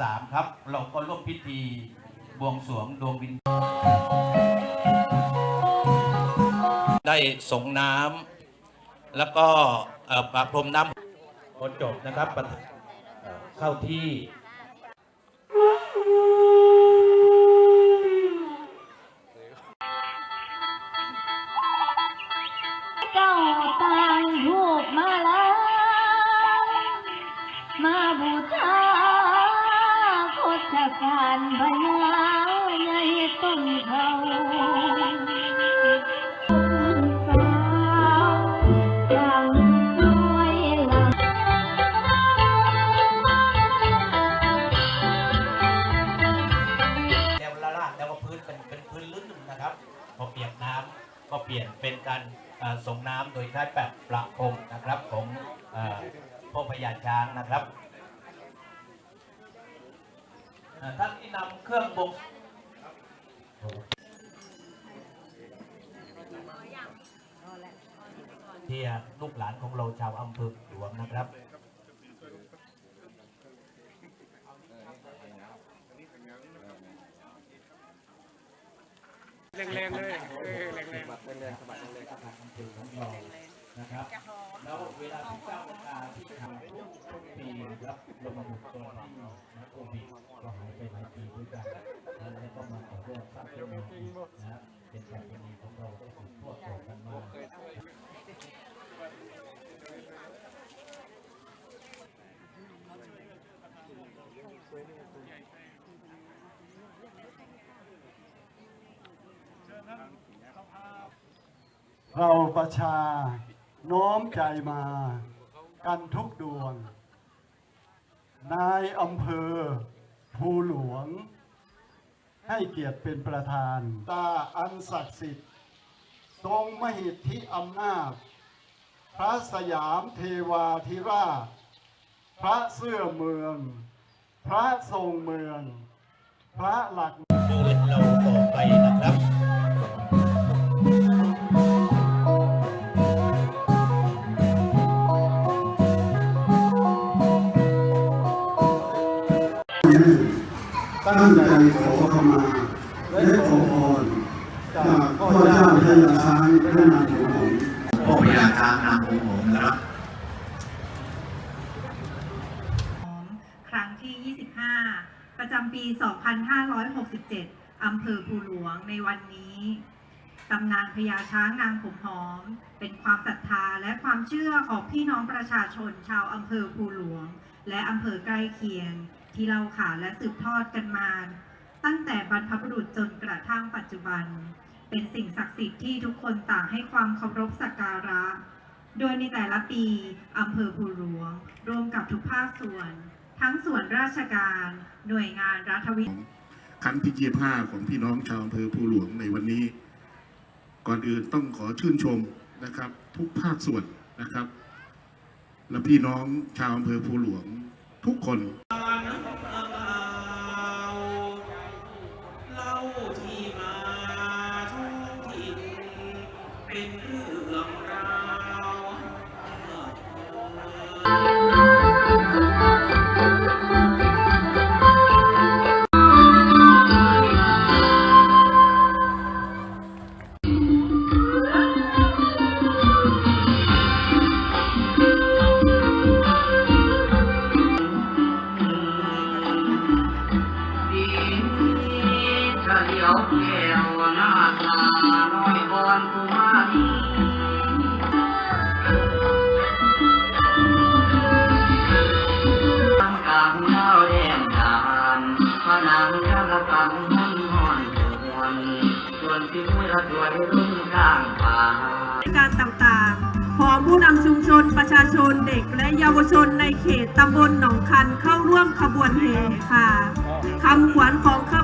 สามครับ เราก็ร่วมพิธีบวงสรวงดวงวิญญาณได้ส่งน้ำแล้วก็ประพรมน้ำพอจบนะครับเข้าที่เจ้าต่างรูปมาแล้วมาบูชา ชการพญาในต้นเขาสาวจังด้วยลาแนวละลาดแล้วก็พื้นเป็นเป็นพื้นลื่นนะครับพอเปียกน้ำก็เปลี่ยนเป็นการส่งน้ำโดยใช้แบบประพรมนะครับของอพ่อพญาช้างนะครับเอ่อ ท่านที่นำเครื่องบงที่ลูกหลานของเราชาวอำเภอหลวงนะครับแรงๆเลยเออแรงๆ นะครับแล้วเวลาที่เจ้าประกาที่ทำทุกปีรับลงมาบุกตัวที่นะโควิก็หายไปหลายปีด้วยกันแล้วก็มาขอร่วมสร้างเป็นมูลนิธินะเป็นการเป็นดีของเราได้สืบทอดต่อกันมาเราประชา น้อมใจมากันทุกดวง นายอำเภอ ภูหลวง ให้เกียรติเป็นประธาน ตาอันศักดิ์สิทธิ์ทรงมหิทธิอำนาจ พระสยามเทวาธิราช พระเสื้อเมือง พระทรงเมือง พระหลักดินเราต่อไปนะ ตั้งใจขอขมาและขอพรจากพ่อเจ้าพญาช้างพระนางของผมพ่อพญาช้างนางหงส์นะครับครั้งที่ 25 ประจำปี 2567 อำเภอภูหลวงในวันนี้ตำนานพญาช้างนางผมหอม เป็นความศรัทธาและความเชื่อของพี่น้องประชาชนชาวอำเภอภูหลวง และอำเภอใกล้เคียง ที่เราขานและสืบทอดกันมา ตั้งแต่บรรพบุรุษจนกระทั่งปัจจุบัน เป็นสิ่งศักดิ์สิทธิ์ที่ทุกคนต่างให้ความเคารพสักการะ โดยในแต่ละปีอำเภอภูหลวงรวมกับทุกภาคส่วน ทั้งส่วนราชการ หน่วยงานรัฐวิสครั้งที่ 25 ของพี่น้องชาวอำเภอภูหลวงในวันนี้ ก่อนอื่นต้องขอชื่นชมนะครับ ทุกภาคส่วนนะครับ และพี่น้องชาวอำเภอภูหลวงทุกคน เฉลียวแก้วหน้าตาน้อยก่อนกุมารีตั้งกลางเท้าแดงดานพระนางยะละกันหุ่นหอนหวนส่วนที่มือละตัวได้รุ่นกลางป่าการต่างๆ ของผู้นำชุมชนประชาชนเด็กและเยาวชนในเขตตำบลหนองคันเข้าร่วมขบ วนแห่ค่ะคำขวัญของขบ